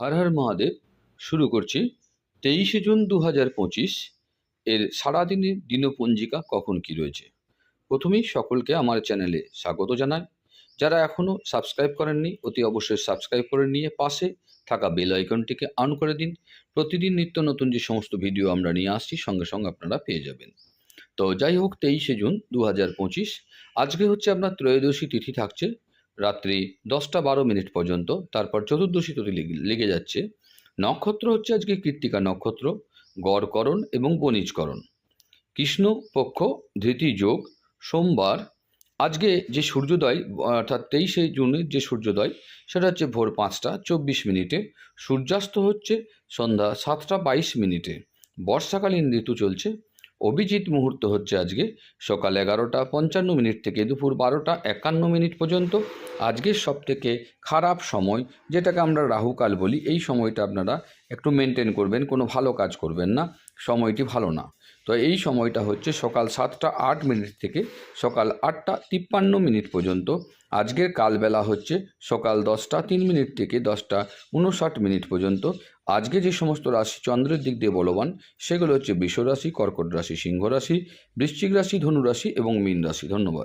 হর হর মহাদেব, শুরু করছি তেইশে জুন দু হাজার পঁচিশ। এর সারাদিনের দিনপঞ্জিকা কখন কি রয়েছে? প্রথমেই সকলকে আমার চ্যানেলে স্বাগত জানাই। যারা এখনও সাবস্ক্রাইব করেননি, অতি অবশ্যই সাবস্ক্রাইব করে নিয়ে পাশে থাকা বেল আইকনটিকে অন করে দিন। প্রতিদিন নিত্য নতুন যে সমস্ত ভিডিও আমরা নিয়ে আসছি, সঙ্গে সঙ্গে আপনারা পেয়ে যাবেন। তো যাই হোক, তেইশে জুন দু হাজার পঁচিশ। আজকে হচ্ছে আপনার ত্রয়োদশী তিথি থাকছে। রাত্রি দশটা বারো মিনিট পর্যন্ত, তারপর চতুর্দশী তিথি লেগে- যাচ্ছে। নক্ষত্র হচ্ছে আজকে কৃত্তিকা নক্ষত্র, গড়করণ এবং বণিজকরণ। কৃষ্ণ পক্ষ, ধৃতি যোগ, সোমবার, আজকে যে সূর্যোদয়, অর্থাৎ তেইশে জুনের যে সূর্যোদয়, সেটা হচ্ছে ভোর পাঁচটা চব্বিশ মিনিটে। সূর্যাস্ত হচ্ছে সন্ধ্যা সাতটা বাইশ মিনিটে। বর্ষাকালীন ঋতু চলছে। অভিজিৎ মুহূর্ত হচ্ছে আজকে সকাল এগারোটা পঞ্চান্ন মিনিট থেকে দুপুর বারোটা একান্ন মিনিট পর্যন্ত। আজকের সব থেকে খারাপ সময়, যেটাকে আমরা রাহুকাল বলি, এই সময়টা আপনারা একটু মেনটেন করবেন, কোনো ভালো কাজ করবেন না। সময়টি ভালো না। তো এই সময়টা হচ্ছে সকাল সাতটা আট মিনিট থেকে সকাল আটটা তিপ্পান্ন মিনিট পর্যন্ত। আজকের কালবেলা হচ্ছে সকাল দশটা তিন মিনিট থেকে দশটা উনষাট মিনিট পর্যন্ত। আজকে যে সমস্ত রাশি চন্দ্রের দিক দিয়ে বলবান, সেগুলো হচ্ছে বৃষ রাশি কর্কট রাশি, সিংহ রাশি, বৃশ্চিক রাশি ধনুরাশি এবং মীন রাশি। ধন্যবাদ।